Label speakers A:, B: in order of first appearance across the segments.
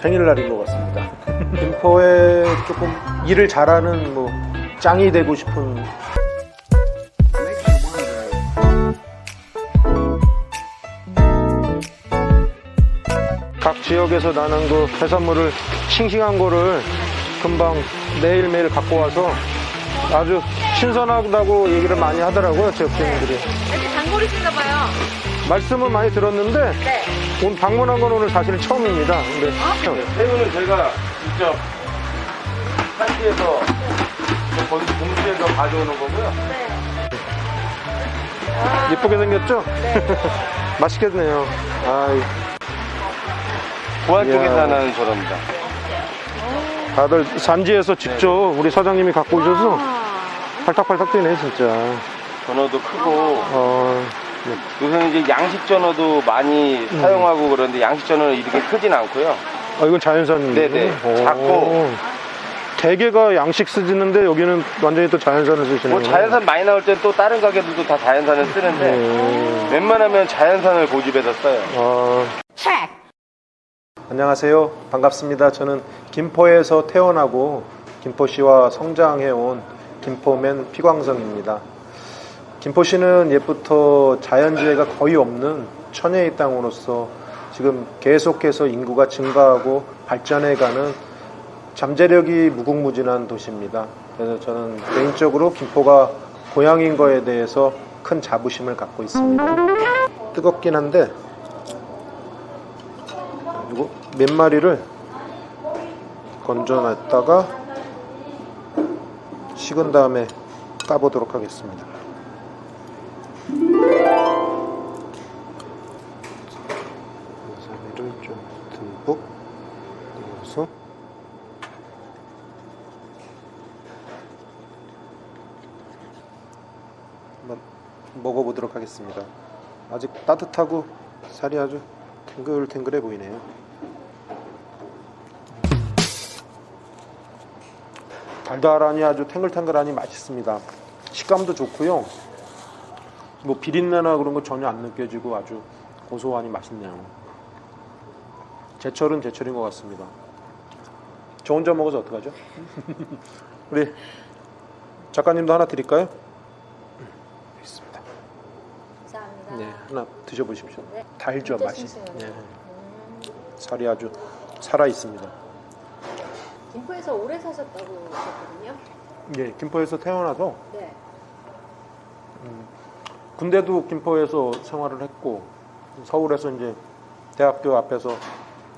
A: 생일날인 것 같습니다. 김포에 조금 일을 잘하는 뭐 짱이 되고 싶은 각 지역에서 나는 그 해산물을 싱싱한 거를 금방 매일매일 갖고 와서 아주 신선하다고 얘기를 많이 하더라고요, 지역 주민들이.
B: 이렇게 단골이신가 봐요.
A: 말씀은 많이 들었는데
B: 네.
A: 오늘 방문한 건 오늘 사실은 처음입니다. 근데
C: 새우는 저희가 직접 산지에서 본 공수에서 가져오는 거고요.
B: 네. 아,
A: 예쁘게 생겼죠? 맛있겠네요. 아,
C: 부안
A: 이야.
C: 쪽에 사는 저랍니다.
A: 다들 산지에서 직접 우리 사장님이 갖고 오셔서
B: 아,
A: 팔딱팔딱 뛰네 진짜.
C: 전어도 크고
A: 어,
C: 요새는 이제 양식 전어도 많이
A: 음.
C: 사용하고 그러는데 양식 전어는 이렇게 크진 않고요.
A: 아, 이건 자연산인데.
C: 네네. 작고.
A: 대게가 양식 쓰시는데 여기는 완전히 또 자연산을 쓰시네요.
C: 뭐 자연산 많이 나올 땐 또 다른 가게들도 다 자연산을 쓰는데
A: 네.
C: 웬만하면 자연산을 고집해서 써요.
A: 어, 안녕하세요. 반갑습니다. 저는 김포에서 태어나고 김포시와 성장해온 김포맨 피광성입니다. 김포시는 옛부터 자연재해가 거의 없는 천혜의 땅으로서 지금 계속해서 인구가 증가하고 발전해가는 잠재력이 무궁무진한 도시입니다. 그래서 저는 개인적으로 김포가 고향인 거에 대해서 큰 자부심을 갖고 있습니다. 뜨겁긴 한데 이거 몇 마리를 건져놨다가 식은 다음에 까보도록 하겠습니다. 먹어보도록 하겠습니다. 아직 따뜻하고 살이 아주 탱글탱글해 보이네요. 달달하니 아주 탱글탱글하니 맛있습니다. 식감도 좋고요. 뭐 비린내나 그런 거 전혀 안 느껴지고 아주 고소하니 맛있네요. 제철은 제철인 것 같습니다. 저 혼자 먹어서 어떡하죠? 우리 작가님도 하나 드릴까요? 있습니다.
B: 감사합니다.
A: 네, 하나 드셔보십시오.
B: 네.
A: 달죠 맛이.
B: 네, 음,
A: 살이 아주 살아 있습니다.
B: 김포에서 오래 사셨다고 하셨거든요.
A: 예, 김포에서 태어나서
B: 네.
A: 군대도 김포에서 생활을 했고 서울에서 이제 대학교 앞에서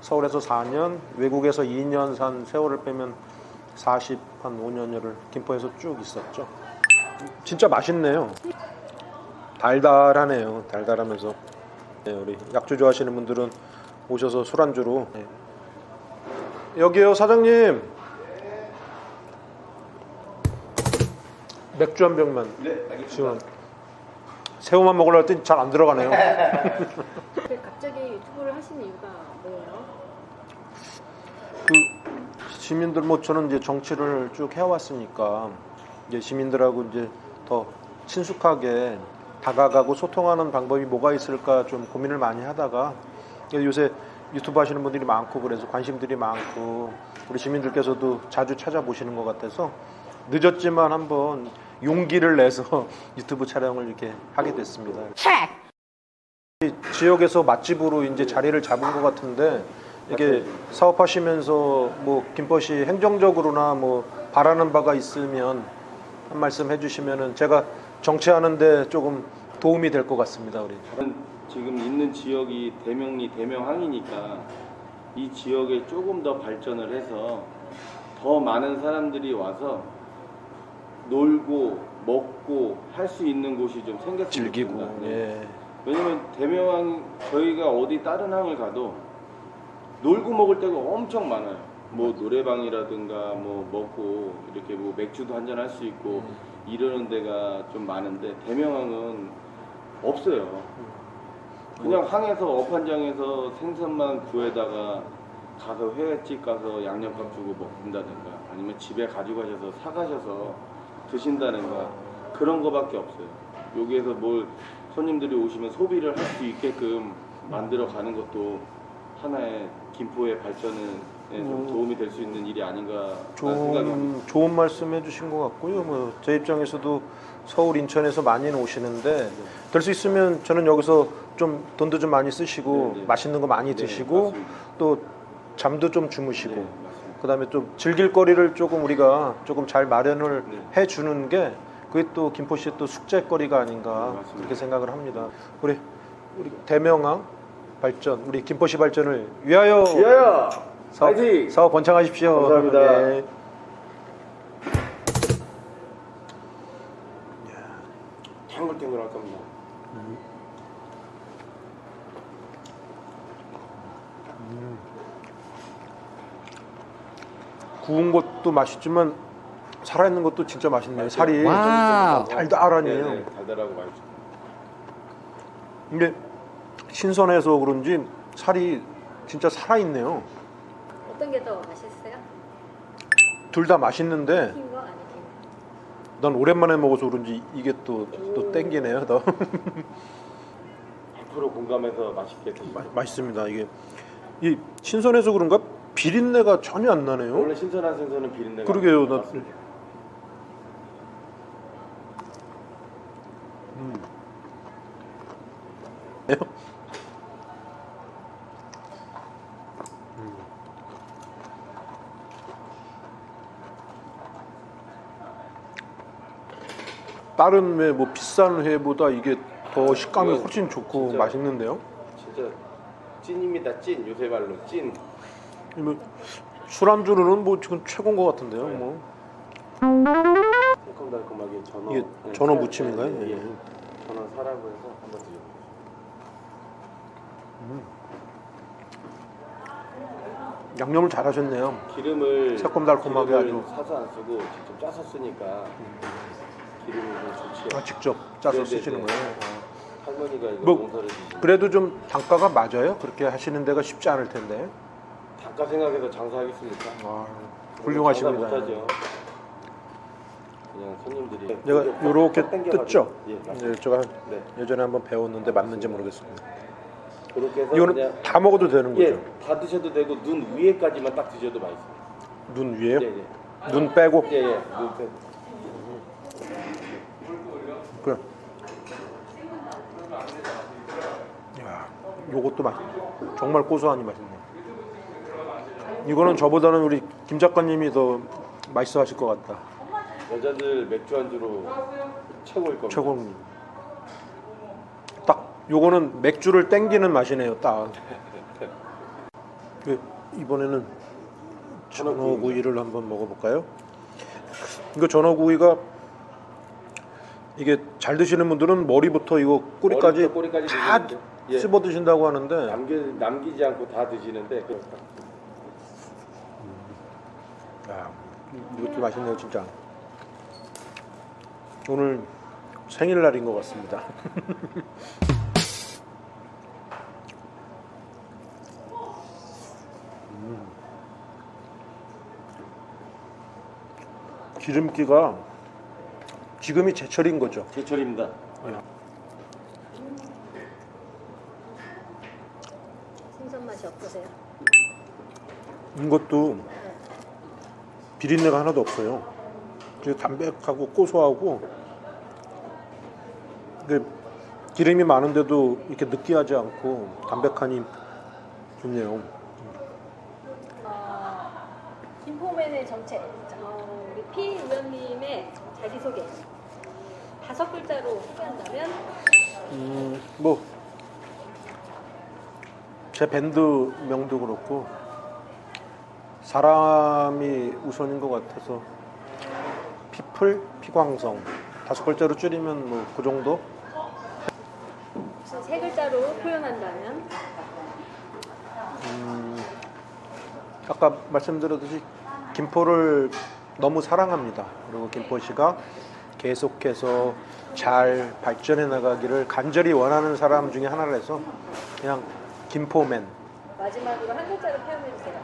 A: 서울에서 4년, 외국에서 2년 산 세월을 빼면 40, 한 5년여를 김포에서 쭉 있었죠. 진짜 맛있네요. 달달하네요. 달달하면서 네, 우리 약주 좋아하시는 분들은 오셔서 술안주로 네. 여기요 사장님 맥주 한 병만
C: 네,
A: 지금 새우만 먹으려 했더니 잘 안 들어가네요.
B: 근데 갑자기 유튜브를 하시는 이유가 뭐예요?
A: 그 시민들 뭐 저는 이제 정치를 쭉 해왔으니까 이제 시민들하고 이제 더 친숙하게 다가가고 소통하는 방법이 뭐가 있을까 좀 고민을 많이 하다가 요새 유튜브 하시는 분들이 많고 그래서 관심들이 많고 우리 시민들께서도 자주 찾아보시는 것 같아서 늦었지만 한번 용기를 내서 유튜브 촬영을 이렇게 하게 됐습니다. 이 지역에서 맛집으로 이제 자리를 잡은 것 같은데 이게 사업하시면서 뭐 김포시 행정적으로나 뭐 바라는 바가 있으면 한 말씀 해주시면은 제가 정치하는데 조금 도움이 될 것 같습니다 우리.
C: 지금 있는 지역이 대명리 대명항이니까 이 지역에 조금 더 발전을 해서 더 많은 사람들이 와서 놀고 먹고 할 수 있는 곳이 좀 생겼으면
A: 즐기고
C: 좋겠다. 네.
A: 예.
C: 왜냐면 대명항 저희가 어디 다른 항을 가도 놀고 먹을 데가 엄청 많아요. 뭐 노래방이라든가 뭐 먹고 이렇게 뭐 맥주도 한잔 할 수 있고 이러는 데가 좀 많은데 대명항은 없어요. 그냥 항에서 어판장에서 생선만 구해다가 가서 회집 가서 양념밥 주고 먹는다든가 아니면 집에 가져가셔서 사가셔서 드신다든가 그런 거밖에 없어요. 여기에서 뭘 손님들이 오시면 소비를 할 수 있게끔 만들어 가는 것도 하나의 김포의 발전 에좀
A: 뭐,
C: 도움이 될 수 있는 일이 아닌가.
A: 좋은 좋은 말씀 해주신 것 같고요. 뭐 제 입장에서도 서울 인천에서 많이는 오시는데 될 수 있으면 저는 여기서 좀 돈도 좀 많이 쓰시고
C: 네, 네.
A: 맛있는 거 많이
C: 네,
A: 드시고
C: 맞습니다.
A: 또 잠도 좀 주무시고
C: 네.
A: 그다음에 좀 즐길 거리를 조금 우리가 조금 잘 마련을
C: 네.
A: 해 주는 게 그게 또 김포시의 또 숙제거리가 아닌가
C: 네.
A: 그렇게 생각을 합니다. 우리 우리 대명항 발전 우리 김포시 발전을 위하여
C: 위하여
A: 사업,
C: 파이팅!
A: 사업 번창하십시오.
C: 감사합니다.
A: 네.
C: 탱글탱글할 겁니다.
A: 구운 것도 맛있지만 살아있는 것도 진짜 맛있네요.
C: 맛있죠?
A: 살이. 달달하네요.
C: 네, 네, 달달하고 맛있죠.
A: 이게 신선해서 그런지 살이 진짜 살아있네요.
B: 어떤 게 더 맛있어요?
A: 둘 다 맛있는데
B: 아니?
A: 난 오랜만에 먹어서 그런지 이게 또, 또 땡기네요.
C: 더100% 공감해서 맛있게 드시고
A: 마- 맛있습니다. 이게 이 신선해서 그런가 비린내가 전혀 안 나네요.
C: 원래 신선한 생선은 비린내가
A: 그러게요. 나
C: 맞습니다.
A: 다른 회, 뭐 비싼 회보다 이게 더 식감이
C: 이거
A: 훨씬 좋고
C: 진짜-
A: 맛있는데요.
C: 진짜 찐입니다. 찐 요새 말로 찐.
A: 뭐 술안주로는 뭐 지금 최고인 것 같은데요. 뭐
C: 새콤달콤하게 전어.
A: 이게
C: 네,
A: 전어
C: 살-
A: 무침인가요?
C: 네, 예.
A: 예.
C: 전어 사라고 해서 한번 드셔보세요.
A: 양념을 잘하셨네요.
C: 기름을
A: 새콤달콤하게
C: 기름을
A: 아주.
C: 사서 안 쓰고 직접 짜서 쓰니까 좋지요.
A: 아, 직접 짜서
C: 네, 네,
A: 쓰시는
C: 네.
A: 거예요.
C: 할머니가 이거
A: 뭐,
C: 농사를 지시는
A: 그래도 좀 단가가 맞아요? 그렇게 하시는 데가 쉽지 않을 텐데.
C: 단가 생각해서 장사하겠습니까?
A: 아, 훌륭하십니다.
C: 장사 못하죠. 그냥 손님들이
A: 내가
C: 이렇게
A: 요렇게. 뜯죠?
C: 예, 맞습니다.
A: 네, 제가
C: 네.
A: 예전에 한번 배웠는데 맞는지 모르겠습니다.
C: 그렇게 해서
A: 이거는 다 먹어도 되는 거죠?
C: 예, 다 드셔도 되고 눈 위에까지만 딱 드셔도 맛있어요.
A: 눈 위에요?
C: 예, 예.
A: 눈 빼고?
C: 예, 예. 눈 빼고.
A: 그래. 야, 요것도 맛. 정말 고소하니 맛있네. 이거는 저보다는 우리 김 작가님이 더 맛있어 하실 것 같다.
C: 여자들 맥주 안주로 최고일 겁니다.
A: 최고입니다. 딱 요거는 맥주를 땡기는 맛이네요. 딱. 그, 이번에는 전어구이를 한번 먹어볼까요? 이거 전어구이가 이게 잘 드시는 분들은 머리부터 이거 꼬리까지
C: 머리부터 꼬리까지
A: 다
C: 드시는데, 예.
A: 씹어 드신다고 하는데
C: 남기, 남기지 않고 다 드시는데 그
A: 야, 이것도 맛있네요 진짜. 오늘 생일날인 것 같습니다. 음. 기름기가 지금이 제철인 거죠.
C: 제철입니다.
B: 생선 맛이 어떠세요?
A: 이것도 비린내가 하나도 없어요. 되게 담백하고 고소하고 근데 기름이 많은데도 이렇게 느끼하지 않고 담백하니 좋네요.
B: 어, 김포맨의 정체. 어, 우리 피 의원님의 자기소개. 다섯 글자로 소개한다면
A: 음, 뭐, 제 밴드 명도 그렇고, 사람이 우선인 것 같아서, 피플, 피광성. 다섯 글자로 줄이면 뭐, 그 정도?
B: 무슨 세 글자로 표현한다면
A: 음, 아까 말씀드렸듯이, 김포를 너무 사랑합니다. 그리고 김포시가 계속해서 잘 발전해 나가기를 간절히 원하는 사람 중에 하나라서, 그냥 김포맨.
B: 마지막으로 한 글자로 표현해 주세요.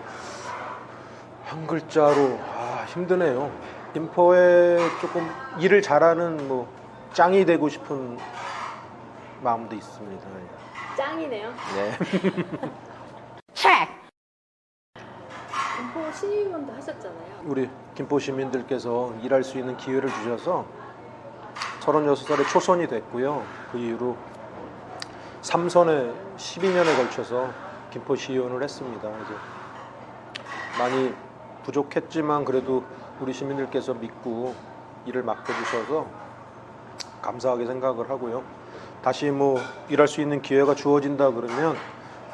A: 한 글자로 아 힘드네요. 김포에 조금 일을 잘하는 뭐 짱이 되고 싶은 마음도 있습니다.
B: 짱이네요.
A: 네.
D: check.
B: 시의원도 하셨잖아요.
A: 우리 김포 시민들께서 일할 수 있는 기회를 주셔서 36살에 초선이 됐고요. 그 이후로 3선에 12년에 걸쳐서 김포 시의원을 했습니다. 이제 많이 부족했지만 그래도 우리 시민들께서 믿고 일을 맡겨주셔서 감사하게 생각을 하고요. 다시 뭐 일할 수 있는 기회가 주어진다 그러면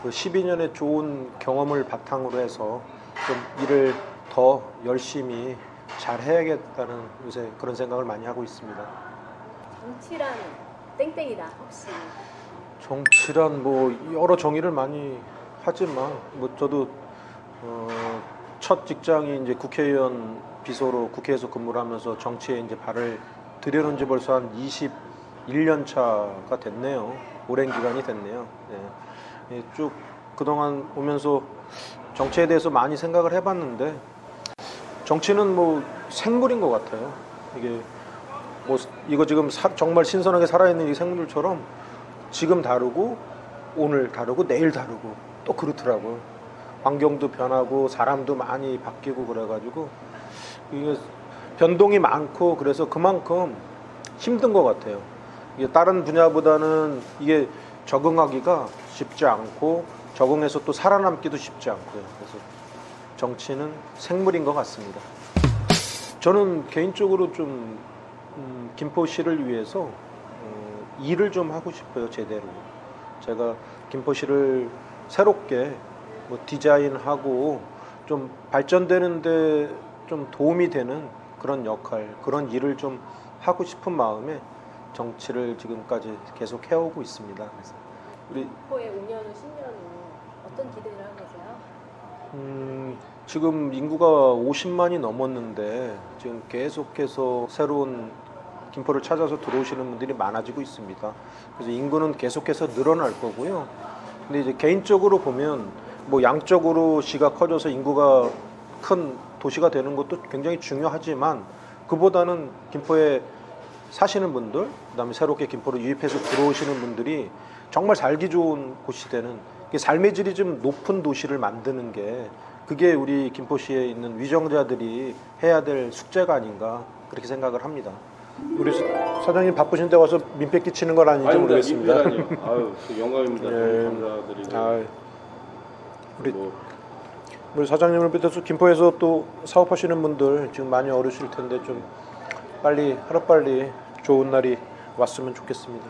A: 그 12년의 좋은 경험을 바탕으로 해서 좀 일을 더 열심히 잘 해야겠다는 요새 그런 생각을 많이 하고 있습니다.
B: 정치란 땡땡이다 혹시
A: 정치란 뭐 여러 정의를 많이 하지만 뭐 저도 어, 첫 직장이 이제 국회의원 비서로 국회에서 근무를 하면서 정치에 이제 발을 들여놓은 지 벌써 한 21년 차가 됐네요. 오랜 기간이 됐네요. 예. 예, 쭉 그동안 오면서 정치에 대해서 많이 생각을 해봤는데 정치는 뭐 생물인 것 같아요. 이게 뭐 이거 지금 사- 정말 신선하게 살아있는 이 생물처럼 지금 다르고 오늘 다르고 내일 다르고 또 그렇더라고요. 환경도 변하고 사람도 많이 바뀌고 그래가지고 이게 변동이 많고 그래서 그만큼 힘든 것 같아요. 이게 다른 분야보다는 이게 적응하기가 쉽지 않고 적응해서 또 살아남기도 쉽지 않고요. 그래서 정치는 생물인 것 같습니다. 저는 개인적으로 좀 음, 김포시를 위해서 어, 일을 좀 하고 싶어요 제대로. 제가 김포시를 새롭게 뭐 디자인하고 좀 발전되는데 좀 도움이 되는 그런 역할, 그런 일을 좀 하고 싶은 마음에 정치를 지금까지 계속 해오고 있습니다. 그래서 우리
B: 김포의 5년 후 10년 후 어떤 기대를 하고 계세요?
A: 음, 지금 인구가 50만이 넘었는데 지금 계속해서 새로운 김포를 찾아서 들어오시는 분들이 많아지고 있습니다. 그래서 인구는 계속해서 늘어날 거고요. 근데 이제 개인적으로 보면 뭐 양적으로 시가 커져서 인구가 큰 도시가 되는 것도 굉장히 중요하지만 그보다는 김포에 사시는 분들, 그다음에 새롭게 김포로 유입해서 들어오시는 분들이 정말 살기 좋은 곳이 되는 삶의 질이 좀 높은 도시를 만드는 게 그게 우리 김포시에 있는 위정자들이 해야 될 숙제가 아닌가 그렇게 생각을 합니다. 우리 사장님 바쁘신데 와서 민폐 끼치는 건 아닌지
C: 아닙니다.
A: 모르겠습니다.
C: 아유, 그 영광입니다.
A: 예.
C: 감사드리고.
A: 아, 우리
C: 뭐
A: 우리 사장님을 비롯해서 김포에서 또 사업하시는 분들 지금 많이 어려우실 텐데 좀 빨리 하루빨리 좋은 날이 왔으면 좋겠습니다.